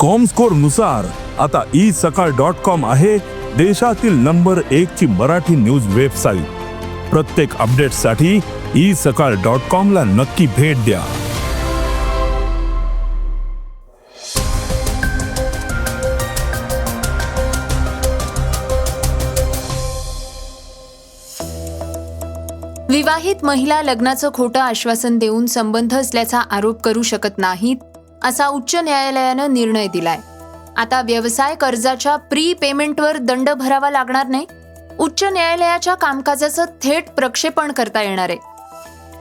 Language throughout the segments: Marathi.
कॉमस्कोरनुसार आता ई सकाळ डॉट कॉम आहे देशातील नंबर एक ची मराठी न्यूज वेबसाईट प्रत्येक अपडेटसाठी ई सकाळ डॉट कॉम ला नक्की भेट द्या. विवाहित महिला लग्नाचं खोटं आश्वासन देऊन संबंध असल्याचा आरोप करू शकत नाहीत असा उच्च न्यायालयानं निर्णय दिलाय. आता व्यवसाय कर्जाच्या प्री पेमेंटवर दंड भरावा लागणार नाही. उच्च न्यायालयाच्या कामकाजाचं थेट प्रक्षेपण करता येणार आहे.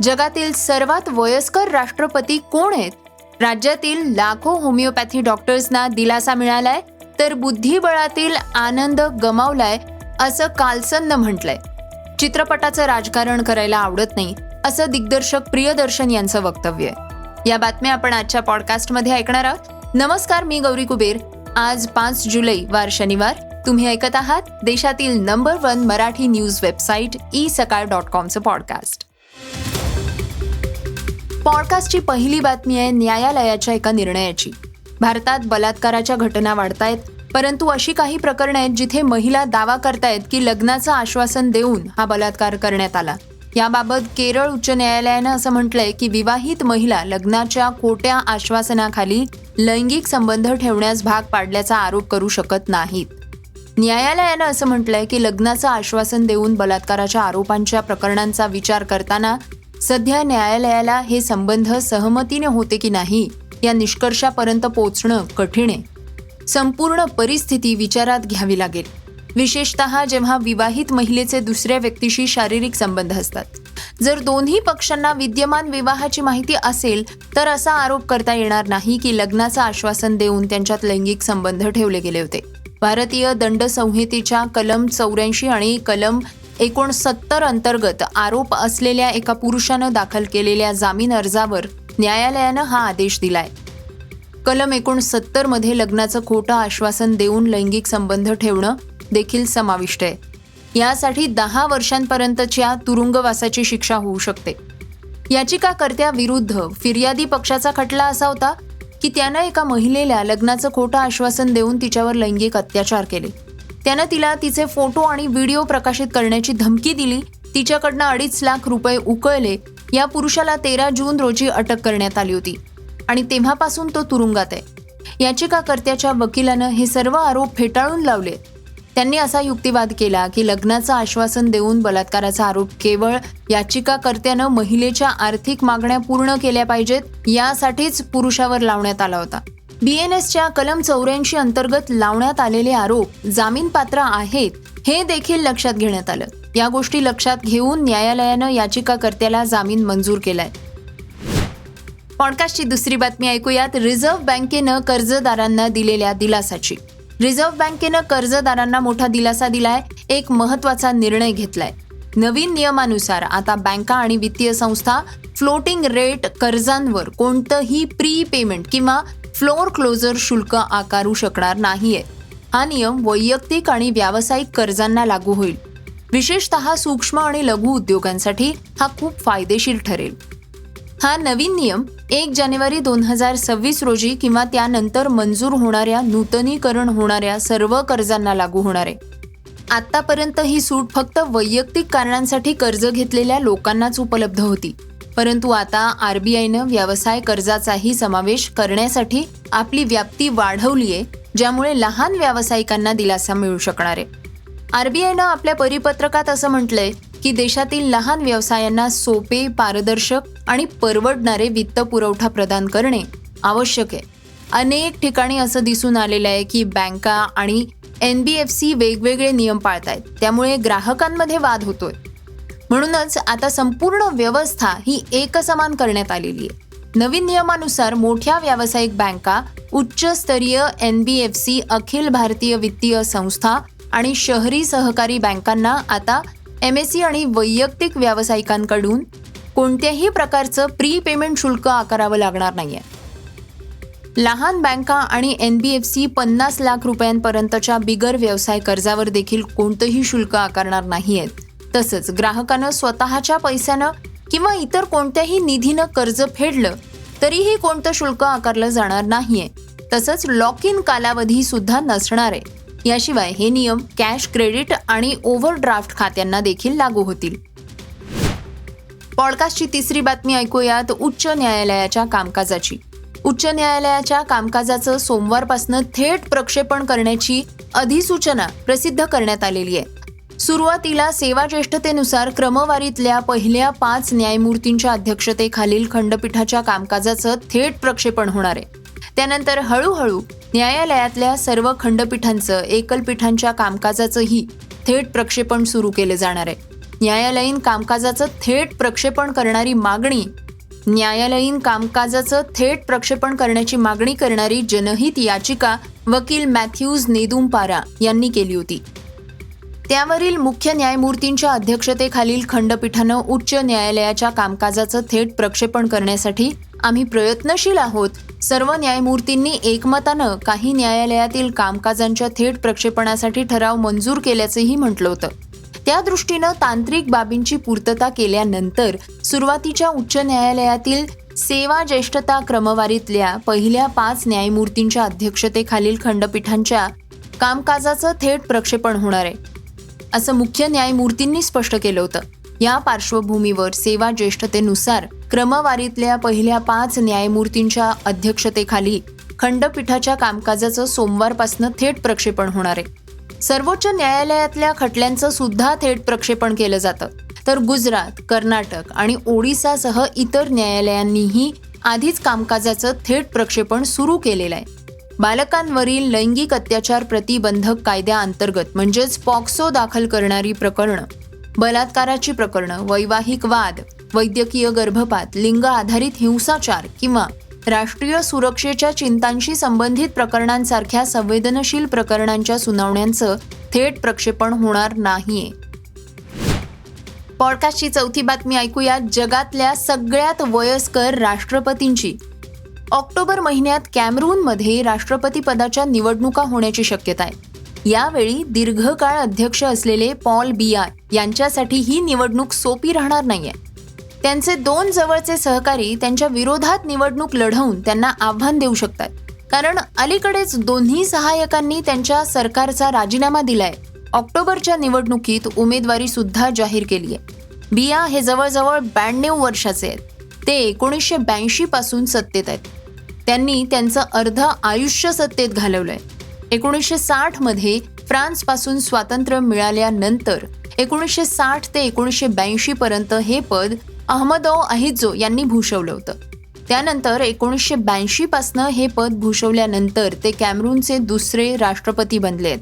जगातील सर्वात वयस्कर राष्ट्रपती कोण आहेत? राज्यातील लाखो होमिओपॅथी डॉक्टर्सना दिलासा मिळालाय तर बुद्धिबळातील आनंद गमावलाय असं कालसन म्हटलंय. चित्रपटाचं राजकारण करायला आवडत नाही असं दिग्दर्शक प्रियदर्शन यांचं वक्तव्य आहे. या बातम्या आपण आजच्या पॉडकास्टमध्ये ऐकणार आहोत. नमस्कार मी गौरी कुबेर. आज पाच जुलै वार शनिवार. तुम्ही ऐकत आहात देशातील number one Marathi news website e Sakal dot कॉमचं podcast पॉडकास्टची पहिली बातमी आहे न्यायालयाच्या एका निर्णयाची. भारतात बलात्काराच्या घटना वाढतायत परंतु अशी काही प्रकरणं आहेत जिथे महिला दावा करतायत की लग्नाचं आश्वासन देऊन हा बलात्कार करण्यात आला. याबाबत केरळ उच्च न्यायालयानं असं म्हटलंय की विवाहित महिला लग्नाच्या खोट्या आश्वासनाखाली लैंगिक संबंध ठेवण्यास भाग पाडल्याचा आरोप करू शकत नाहीत. न्यायालयानं असं म्हटलंय की लग्नाचं आश्वासन देऊन बलात्काराच्या आरोपांच्या प्रकरणांचा विचार करताना सध्या न्यायालयाला हे संबंध सहमतीने होते की नाही या निष्कर्षापर्यंत पोहोचणं कठीण आहे. संपूर्ण परिस्थिती विचारात घ्यावी लागेल. विशेषतः जेव्हा विवाहित महिलेचे दुसऱ्या व्यक्तीशी शारीरिक संबंध असतात. जर दोन्ही पक्षांना विद्यमान विवाहाची माहिती असेल तर असा आरोप करता येणार नाही की लग्नाचं आश्वासन देऊन त्यांच्यात लैंगिक संबंध ठेवले गेले होते. भारतीय दंड संहितेच्या कलम चौऱ्याऐंशी आणि कलम एकोणसत्तर अंतर्गत आरोप असलेल्या एका पुरुषानं दाखल केलेल्या जामीन अर्जावर न्यायालयानं हा आदेश दिलाय. कलम एकोणसत्तरमध्ये लग्नाचं खोटं आश्वासन देऊन लैंगिक संबंध ठेवणं देखील समाविष्ट आहे. यासाठी दहा वर्षांपर्यंतच्या तुरुंगवासाची शिक्षा होऊ शकते. याचिकाकर्त्याविरुद्ध फिर्यादी पक्षाचा खटला असा होता की त्यानं एका महिलेला लग्नाचं खोटं आश्वासन देऊन तिच्यावर लैंगिक अत्याचार केले. त्यानं तिला तिचे फोटो आणि व्हिडिओ प्रकाशित करण्याची धमकी दिली. तिच्याकडनं अडीच लाख रुपये उकळले. या पुरुषाला तेरा जून रोजी अटक करण्यात आली होती आणि तेव्हापासून तो तुरुंगात आहे. याचिकाकर्त्याच्या वकिलानं हे सर्व आरोप फेटाळून लावले. त्यांनी असा युक्तिवाद केला की लग्नाचं आश्वासन देऊन बलात्काराचा आरोप केवळ याचिकाकर्त्यानं महिलेच्या आर्थिक मागण्या पूर्ण केल्या पाहिजेत यासाठीच पुरुषावर लावण्यात आला होता. बीएनएसच्या कलम चौऱ्याऐंशी अंतर्गत लावण्यात आलेले आरोप जामीनपात्र आहेत हे देखील लक्षात घेण्यात आलं. या गोष्टी लक्षात घेऊन न्यायालयानं याचिकाकर्त्याला जामीन मंजूर केलाय. पॉडकास्टची दुसरी बातमी ऐकूयात. रिझर्व्ह बँकेनं कर्जदारांना दिलेल्या दिलासाची. रिझर्व्ह बँकेनं कर्जदारांना मोठा दिलासा दिलाय एक महत्त्वाचा निर्णय घेतलाय. नवीन नियमानुसार आता बँका आणि वित्तीय संस्था फ्लोटिंग रेट कर्जांवर कोणतंही प्री पेमेंट किंवा फ्लोर क्लोजर शुल्क आकारू शकणार नाहीये. हा नियम वैयक्तिक आणि व्यावसायिक कर्जांना लागू होईल. विशेषतः सूक्ष्म आणि लघु उद्योगांसाठी हा खूप फायदेशीर ठरेल. हा नवीन नियम एक जानेवारी दोन हजार सव्वीस रोजी किंवा त्यानंतर मंजूर होणाऱ्या नूतनीकरण होणाऱ्या सर्व कर्जांना लागू होणार आहे. आतापर्यंत ही सूट फक्त वैयक्तिक कारणांसाठी कर्ज घेतलेल्या लोकांनाच उपलब्ध होती. परंतु आता आरबीआयनं व्यवसाय कर्जाचाही समावेश करण्यासाठी आपली व्याप्ती वाढवली आहे ज्यामुळे लहान व्यावसायिकांना दिलासा मिळू शकणार आहे. आरबीआयनं आपल्या परिपत्रकात असं म्हटलंय की देशातील लहान व्यवसायांना सोपे पारदर्शक आणि परवडणारे वित्त पुरवठा प्रदान करणे आवश्यक आहे. अनेक ठिकाणी असं दिसून आलेलं आहे की बँका आणि एन बी एफ सी वेगवेगळे नियम पाळत आहेत त्यामुळे ग्राहकांमध्ये वाद होतोय. म्हणूनच आता संपूर्ण व्यवस्था ही एकसमान करण्यात आलेली आहे. नवीन नियमानुसार मोठ्या व्यावसायिक बँका उच्चस्तरीय एन बी एफ सी अखिल भारतीय वित्तीय संस्था आणि शहरी सहकारी बँकांना आता एम एस सी आणि वैयक्तिक व्यावसायिकांकडून कोणत्याही प्रकारचं प्री पेमेंट शुल्क आकारावं लागणार नाही आहे लहान बँका आणि एन बी एफ सी पन्नास लाख रुपयांपर्यंतच्या बिगर व्यवसाय कर्जावर देखील कोणतंही शुल्क आकारणार नाही आहेत तसंच ग्राहकानं स्वतःच्या पैशानं किंवा इतर कोणत्याही निधीनं कर्ज फेडलं तरीही कोणतं शुल्क आकारलं जाणार नाहीये. तसंच लॉक इन कालावधी सुद्धा नसणार. आहे याशिवाय हे नियम कॅश क्रेडिट आणि ओव्हरड्राफ्ट खात्यांना देखील लागू होतील. पॉडकास्टची तिसरी बातमी ऐकूयात. उच्च न्यायालयाच्या कामकाजाची. उच्च न्यायालयाच्या कामकाजाचं सोमवारपासून थेट प्रक्षेपण करण्याची अधिसूचना प्रसिद्ध करण्यात आलेली आहे. सुरुवातीला सेवा ज्येष्ठतेनुसार क्रमवारीतल्या पहिल्या पाच न्यायमूर्तींच्या अध्यक्षतेखालील खंडपीठाच्या कामकाजाचं थेट प्रक्षेपण होणार आहे. त्यानंतर हळूहळू न्यायालयातल्या सर्व खंडपीठांचं एकलपीठांच्या कामकाजाचंही थेट प्रक्षेपण सुरू केलं जाणार आहे. न्यायालयीन कामकाजाचं थेट प्रक्षेपण करणारी मागणी न्यायालयीन कामकाजाचं थेट प्रक्षेपण करण्याची मागणी करणारी जनहित याचिका वकील मॅथ्यूज नेदुमपारा यांनी केली होती. त्यावरील मुख्य न्यायमूर्तींच्या अध्यक्षतेखालील खंडपीठानं उच्च न्यायालयाच्या कामकाजाचं थेट प्रक्षेपण करण्यासाठी आम्ही प्रयत्नशील आहोत. सर्व न्यायमूर्तींनी एकमतानं काही न्यायालयातील कामकाजांच्या थेट प्रक्षेपणासाठी ठराव मंजूर केल्याचंही म्हटलं होतं. त्या दृष्टीनं तांत्रिक बाबींची पूर्तता केल्यानंतर सुरुवातीच्या उच्च न्यायालयातील सेवा ज्येष्ठता क्रमवारीतल्या पहिल्या पाच न्यायमूर्तींच्या अध्यक्षतेखालील खंडपीठांच्या कामकाजाचं थेट प्रक्षेपण होणार आहे असं मुख्य न्यायमूर्तींनी स्पष्ट केलं होतं. या पार्श्वभूमीवर सेवा ज्येष्ठतेनुसार क्रमवारीतल्या पहिल्या पाच न्यायमूर्तींच्या अध्यक्षतेखाली खंडपीठाच्या कामकाजाचं सोमवारपासून थेट प्रक्षेपण होणार आहे. सर्वोच्च न्यायालयातल्या खटल्यांचं सुद्धा थेट प्रक्षेपण केलं जातं. तर गुजरात कर्नाटक आणि ओडिसासह इतर न्यायालयांनीही आधीच कामकाजाचं थेट प्रक्षेपण सुरू केलेलं आहे. बालकांवरील लैंगिक अत्याचार प्रतिबंधक कायद्याअंतर्गत म्हणजेच पॉक्सो दाखल करणारी प्रकरणं बलात्काराची प्रकरणं वैवाहिक वाद वैद्यकीय गर्भपात लिंग आधारित हिंसाचार किंवा राष्ट्रीय सुरक्षेच्या चिंतांशी संबंधित प्रकरणांसारख्या संवेदनशील प्रकरणांच्या सुनावण्यांचं थेट प्रक्षेपण होणार नाहीये. पॉडकास्टची चौथी बातमी ऐकूया जगातल्या सगळ्यात वयस्कर राष्ट्रपतींची. ऑक्टोबर महिन्यात कॅमरूनमध्ये राष्ट्रपती पदाच्या निवडणुका होण्याची शक्यता आहे. यावेळी दीर्घकाळ अध्यक्ष असलेले पॉल बिया यांच्यासाठी ही निवडणूक सोपी राहणार नाहीये. त्यांचे दोन जवळचे सहकारी त्यांच्या विरोधात निवडणूक लढवून त्यांना आव्हान देऊ शकतात. कारण अलीकडेच दोन्ही सहाय्यकांनी त्यांच्या सरकारचा राजीनामा दिलाय. ऑक्टोबरच्या निवडणुकीत उमेदवारी सुद्धा जाहीर केली आहे बिया हे जवळजवळ ब्याण्णव वर्षाचे आहेत. ते एकोणीसशे ब्याऐंशी पासून सत्तेत आहेत. त्यांनी त्यांचं अर्ध आयुष्य सत्तेत घालवलंय. एकोणीसशे साठमध्ये फ्रान्सपासून स्वातंत्र्य मिळाल्यानंतर एकोणीसशे साठ ते एकोणीसशे ब्याऐंशी पर्यंत हे पद अहमदो अहिजो यांनी भूषवलं होतं. त्यानंतर एकोणीसशे ब्याऐंशीपासनं हे पद भूषवल्यानंतर ते कॅमरूनचे दुसरे राष्ट्रपती बनले आहेत.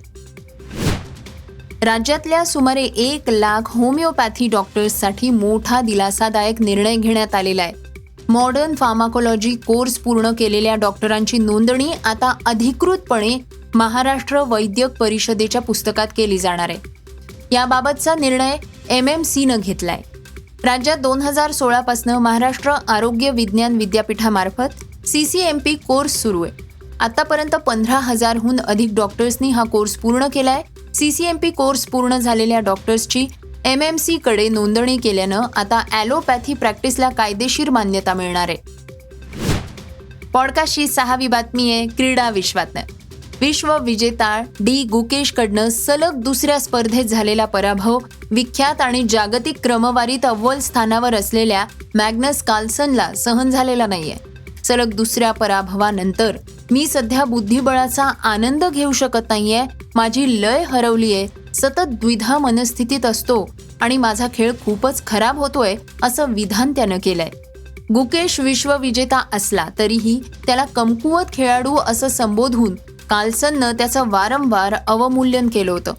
राज्यातल्या सुमारे एक लाख होमिओपॅथी डॉक्टर्ससाठी मोठा दिलासादायक निर्णय घेण्यात आलेला आहे. मॉडर्न फार्माकोलॉजी कोर्स पूर्ण केलेल्या डॉक्टरांची नोंदणी आता अधिकृतपणे महाराष्ट्र वैद्यक परिषदेच्या पुस्तकात केली जाणार आहे. याबाबतचा निर्णय एम एम सीनं घेतलाय. राज्यात दोन हजार सोळापासनं महाराष्ट्र आरोग्य विज्ञान विद्यापीठामार्फत C C M P course सुरू आहे. आतापर्यंत पंधरा हजारहून अधिक डॉक्टर्सनी हा कोर्स पूर्ण केलाय. C C M P course पूर्ण झालेल्या डॉक्टर्सची एम एम सीकडे नोंदणी केल्यानं आता ॲलोपॅथी प्रॅक्टिसला कायदेशीर मान्यता मिळणार आहे. पॉडकास्टची सहावी बातमी आहे क्रीडा विश्वातनं. विश्वविजेता डी गुकेशकडनं सलग दुसऱ्या स्पर्धेत झालेला पराभव विख्यात आणि जागतिक क्रमवारीत अव्वल स्थानावर असलेल्या मॅग्नस कार्लसनला सहन झालेला नाहीये. सलग दुसऱ्या पराभवानंतर मी सध्या बुद्धिबळाचा आनंद घेऊ शकत नाहीये. माझी लय हरवलीये. सतत द्विधा मनस्थितीत असतो आणि माझा खेळ खूपच खराब होतोय असं विधान त्यानं केलंय. गुकेश विश्वविजेता असला तरीही त्याला कमकुवत खेळाडू असं संबोधून कार्लसननं त्याचं वारंवार अवमूल्यन केलं होतं.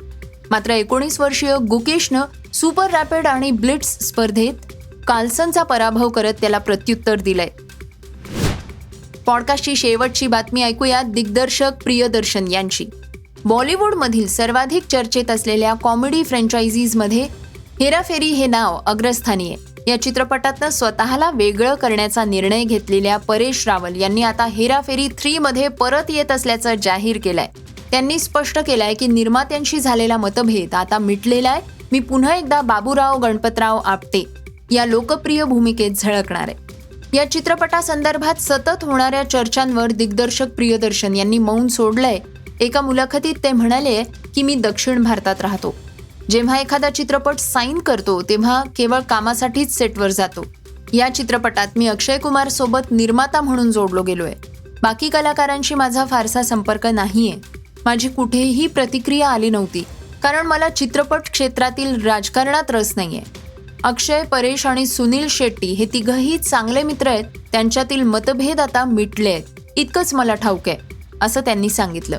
मात्र एकोणीस वर्षीय गुकेशनं सुपर रॅपिड आणि ब्लिट्स स्पर्धेत कार्लसनचा पराभव करत त्याला प्रत्युत्तर दिलंय. पॉडकास्टची शेवटची बातमी ऐकूया दिग्दर्शक प्रियदर्शन यांची. बॉलिवूडमधील सर्वाधिक चर्चेत असलेल्या कॉमेडी फ्रँचायझीजमध्ये हेराफेरी हे नाव अग्रस्थानी आहे. या चित्रपटातनं स्वतःला वेगळं करण्याचा निर्णय घेतलेल्या परेश रावल यांनी आता हेराफेरी थ्री मध्ये परत येत असल्याचं जाहीर केलंय. त्यांनी स्पष्ट केलंय की निर्मात्यांशी झालेला मतभेद आता मिटलेला आहे. मी पुन्हा एकदा बाबूराव गणपतराव आपटे या लोकप्रिय भूमिकेत झळकणार आहे. या चित्रपटासंदर्भात सतत होणाऱ्या चर्चांवर दिग्दर्शक प्रियदर्शन यांनी मौन सोडलंय. एका मुलाखतीत ते म्हणाले की मी दक्षिण भारतात राहतो. जेव्हा एखादा चित्रपट साईन करतो तेव्हा केवळ कामासाठीच सेटवर जातो. या चित्रपटात मी अक्षय कुमार सोबत निर्माता म्हणून जोडलो गेलोय. बाकी कलाकारांशी माझा फारसा संपर्क नाहीये. माझी कुठेही प्रतिक्रिया आली नव्हती कारण मला चित्रपट क्षेत्रातील राजकारणात रस नाहीये. अक्षय परेश आणि सुनील शेट्टी हे तिघही चांगले मित्र आहेत. त्यांच्यातील मतभेद आता मिटले आहेत. इतकंच मला ठाऊक आहे असं त्यांनी सांगितलं.